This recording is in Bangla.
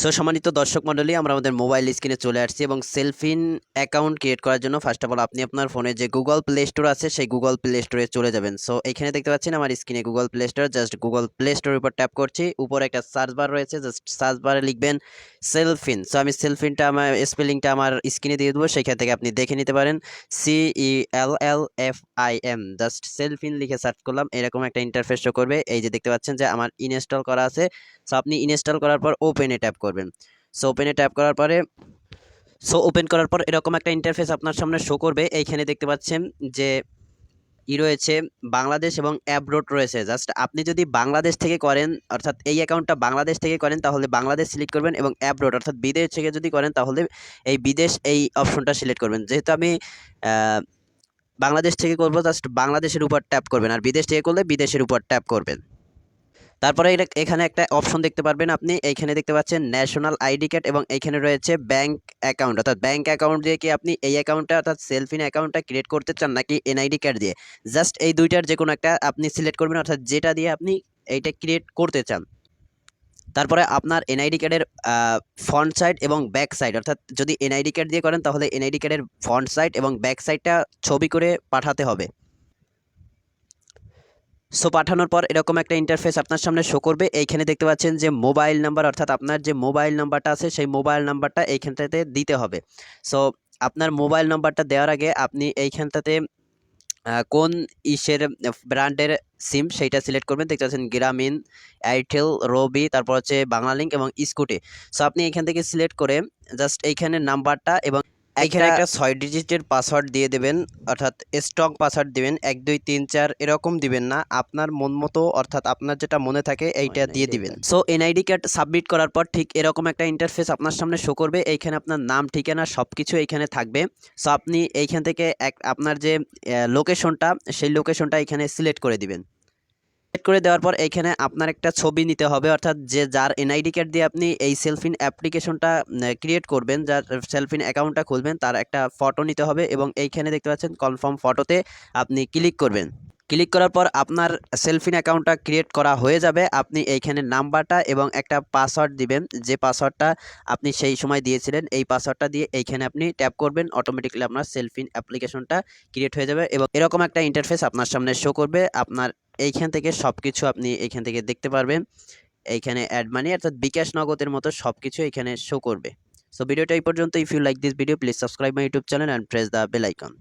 সো সম্মানিত দর্শক মণ্ডলী, আমরা আমাদের মোবাইল স্ক্রিনে চলে আসছি এবং সেলফিন অ্যাকাউন্ট ক্রিয়েট করার জন্য ফার্স্ট অফ অল আপনি আপনার ফোনে যে গুগল প্লে স্টোর আছে, সেই গুগল প্লে স্টোরে চলে যাবেন। সো এখানে দেখতে পাচ্ছেন আমার স্ক্রিনে Google Play Store just Google Play স্টোরের উপর ট্যাপ করছি। উপরে একটা সার্চ বার রয়েছে জাস্ট সার্চ বারে লিখবেন সেলফিন সো আমি সেলফিনটা আমার স্পেলিংটা আমার স্ক্রিনে দিয়ে দেবো, সেখান থেকে আপনি দেখে নিতে পারেন। C E L L F I M just Cellfin লিখে সার্চ করলাম, এরকম একটা ইন্টারফেস শো করবে। এই যে দেখতে পাচ্ছেন যে আমার ইনস্টল করা আছে। সো আপনি ইনস্টল করার পর ওপেনে ট্যাপ করবেন। সো ওপেনে ট্যাপ করার পরে সো ওপেন করার পর এরকম একটা ইন্টারফেস আপনার সামনে শো করবে। এইখানে দেখতে পাচ্ছেন যে ই রয়েছে বাংলাদেশ এবং অ্যাব্রোড রয়েছে। জাস্ট আপনি যদি বাংলাদেশ থেকে করেন, অর্থাৎ এই অ্যাকাউন্টটা বাংলাদেশ থেকে করেন, তাহলে বাংলাদেশ সিলেক্ট করবেন এবং অ্যাব্রোড অর্থাৎ বিদেশ থেকে যদি করেন, তাহলে এই বিদেশ এই অপশনটা সিলেক্ট করবেন। যেহেতু আমি বাংলাদেশ থেকে করব জাস্ট বাংলাদেশের উপর ট্যাপ করবেন। আর বিদেশ থেকে করলে বিদেশের উপর ট্যাপ করবেন। তারপরে এখানে একটা অপশন দেখতে পারবেন আপনি। এইখানে দেখতে পাচ্ছেন ন্যাশনাল আইডি কার্ড এবং এইখানে রয়েছে ব্যাংক অ্যাকাউন্ট অর্থাৎ ব্যাংক অ্যাকাউন্ট দিয়ে কি আপনি এই অ্যাকাউন্টটা অর্থাৎ সেলফিন অ্যাকাউন্টটা ক্রিয়েট করতে চান নাকি এনআইডি কার্ড দিয়ে? জাস্ট এই দুইটার যে কোনো একটা আপনি সিলেক্ট করবেন, অর্থাৎ যেটা দিয়ে আপনি এইটা ক্রিয়েট করতে চান। তারপরে আপনার এনআইডি কার্ডের ফ্রন্ট সাইড এবং ব্যাক সাইড অর্থাৎ যদি এনআইডি কার্ড দিয়ে করেন, তাহলে এনআইডি কার্ডের ফ্রন্ট সাইড এবং ব্যাক সাইডটা ছবি করে পাঠাতে হবে। সো পাঠানোর পর এরকম একটা ইন্টারফেস আপনার সামনে শো করবে। এইখানে দেখতে পাচ্ছেন যে মোবাইল নাম্বার অর্থাৎ আপনার যে মোবাইল নাম্বারটা আছে, সেই মোবাইল নাম্বারটা এইখানটাতে দিতে হবে। সো আপনার মোবাইল নাম্বারটা দেওয়ার আগে আপনি এইখানটাতে কোন ইসের ব্র্যান্ডের সিম সেইটা সিলেক্ট করবেন। দেখতে পাচ্ছেন গ্রামীণ এয়ারটেল রবি তারপর হচ্ছে বাংলালিংক এবং স্কুটি সো আপনি এখান থেকে সিলেক্ট করে জাস্ট এইখানে নাম্বারটা এবং এইখানে একটা ছয় ডিজিটের পাসওয়ার্ড দিয়ে দেবেন অর্থাৎ স্ট্রং পাসওয়ার্ড দিবেন এক দুই তিন চার এরকম দিবেন না। আপনার মন মতো অর্থাৎ আপনার যেটা মনে থাকে এইটা দিয়ে দিবেন। সো এনআইডি কার্ড সাবমিট করার পর ঠিক এরকম একটা ইন্টারফেস আপনার সামনে শো করবে। এইখানে আপনার নাম ঠিকানা সব কিছু এইখানে থাকবে। সো আপনি এইখান থেকে এক আপনার যে লোকেশনটা সেই লোকেশনটা এখানে সিলেক্ট করে দিবেন। করে দেওয়ার পর এইখানে আপনার একটা ছবি নিতে হবে, অর্থাৎ যে যার এনআইডি কার্ড দিয়ে আপনি এই সেলফিন অ্যাপ্লিকেশনটা ক্রিয়েট করবেন, যার সেলফিন অ্যাকাউন্টটা খুলবেন, তার একটা ফটো নিতে হবে এবং এইখানে দেখতে পাচ্ছেন কনফার্ম ফটোতে আপনি ক্লিক করবেন। ক্লিক করার পর আপনার সেলফিন অ্যাকাউন্টটা ক্রিয়েট করা হয়ে যাবে। আপনি এইখানে নাম্বারটা এবং একটা পাসওয়ার্ড দিবেন। যে পাসওয়ার্ডটা আপনি সেই সময় দিয়েছিলেন, এই পাসওয়ার্ডটা দিয়ে এইখানে আপনি ট্যাপ করবেন। অটোমেটিক্যালি আপনার সেলফিন অ্যাপ্লিকেশনটা ক্রিয়েট হয়ে যাবে এবং এরকম একটা ইন্টারফেস আপনার সামনে শো করবে। আপনার এইখান থেকে সব কিছু আপনি এইখান থেকে দেখতে পারবেন। এইখানে অ্যাড মানি অর্থাৎ বিকাশ নগদের মতো সব কিছু এখানে শো করবে। সো ভিডিওটা এই পর্যন্ত if you like this video please subscribe my YouTube channel and press the bell icon